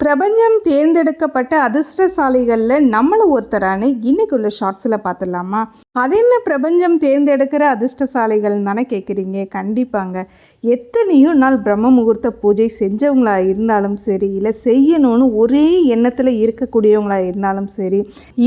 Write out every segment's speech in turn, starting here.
பிரபஞ்சம் தேர்ந்தெடுக்கப்பட்ட அதிர்ஷ்டசாலிகளில் நம்மளும் ஒருத்தரானு இன்னைக்கு உள்ள ஷார்ட்ஸில் பார்த்துடலாமா? அது என்ன பிரபஞ்சம் தேர்ந்தெடுக்கிற அதிர்ஷ்டசாலைகள் தானே கேட்குறீங்க? கண்டிப்பாங்க. எத்தனையோ நாள் பிரம்ம முகூர்த்த பூஜை செஞ்சவங்களா இருந்தாலும் சரி இல்லை செய்யணும்னு ஒரே எண்ணத்தில் இருக்கக்கூடியவங்களா இருந்தாலும் சரி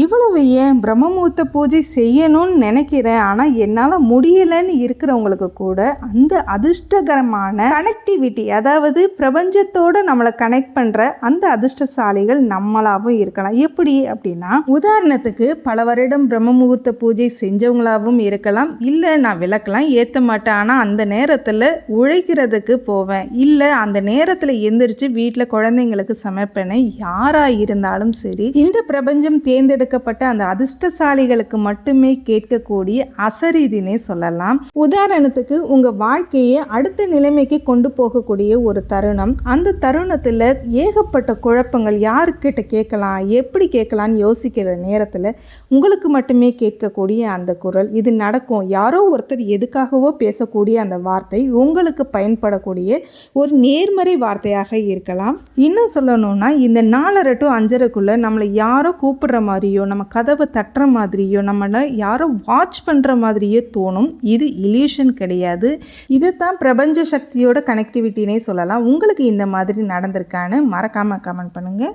இவ்வளவு ஏன் பிரம்ம முகூர்த்த பூஜை செய்யணும்னு நினைக்கிறேன். ஆனால் என்னால் முடியலைன்னு இருக்கிறவங்களுக்கு கூட அந்த அதிர்ஷ்டகரமான கனெக்டிவிட்டி அதாவது பிரபஞ்சத்தோடு நம்மளை கனெக்ட் பண்ணுற அந்த அதிர்ஷ்டசாலைகள் நம்மளாகவும் இருக்கலாம். எப்படி அப்படின்னா உதாரணத்துக்கு பல வருடம் பிரம்ம முகூர்த்த பூஜை செஞ்சவங்களாகவும் இருக்கலாம். இல்லை நான் விளக்கெலாம் ஏற்ற மாட்டேன். ஆனால் அந்த நேரத்தில் உழைக்கிறதுக்கு போவேன். இல்லை அந்த நேரத்தில் எந்திரிச்சு வீட்டில் குழந்தைங்களுக்கு சமைப்பேன்னு யாராக இருந்தாலும் சரி இந்த பிரபஞ்சம் தேர்ந்தெடுக்கப்பட்ட அந்த அதிர்ஷ்டசாலிகளுக்கு மட்டுமே கேட்கக்கூடிய அசரீதினே சொல்லலாம். உதாரணத்துக்கு உங்கள் வாழ்க்கையை அடுத்த நிலைமைக்கு கொண்டு போகக்கூடிய ஒரு தருணம். அந்த தருணத்தில் ஏகப்பட்ட குழப்பங்கள் யாருக்கிட்ட கேட்கலாம்? எப்படி கேட்கலான்னு யோசிக்கிற நேரத்தில் உங்களுக்கு மட்டுமே கேட்கக்கூடிய அந்த குரல் இது நடக்கும். யாரோ ஒருத்தர் எதுக்காகவோ பேசக்கூடிய அந்த வார்த்தை உங்களுக்கு பயன்படக்கூடிய ஒரு நேர்மறை வார்த்தையாக இருக்கலாம். இன்னும் சொல்லணும்னா இந்த நாலரை டு அஞ்சரைக்குள்ளே நம்மளை யாரோ கூப்பிடுற மாதிரியோ நம்ம கதவை தட்டுற மாதிரியோ நம்மளை யாரோ வாட்ச் பண்ணுற மாதிரியே தோணும். இது இல்யூஷன் கிடையாது. இதைத்தான் பிரபஞ்ச சக்தியோட கனெக்டிவிட்டினே சொல்லலாம். உங்களுக்கு இந்த மாதிரி நடந்திருக்கான்னு மறக்காமல் கமெண்ட் பண்ணுங்கள்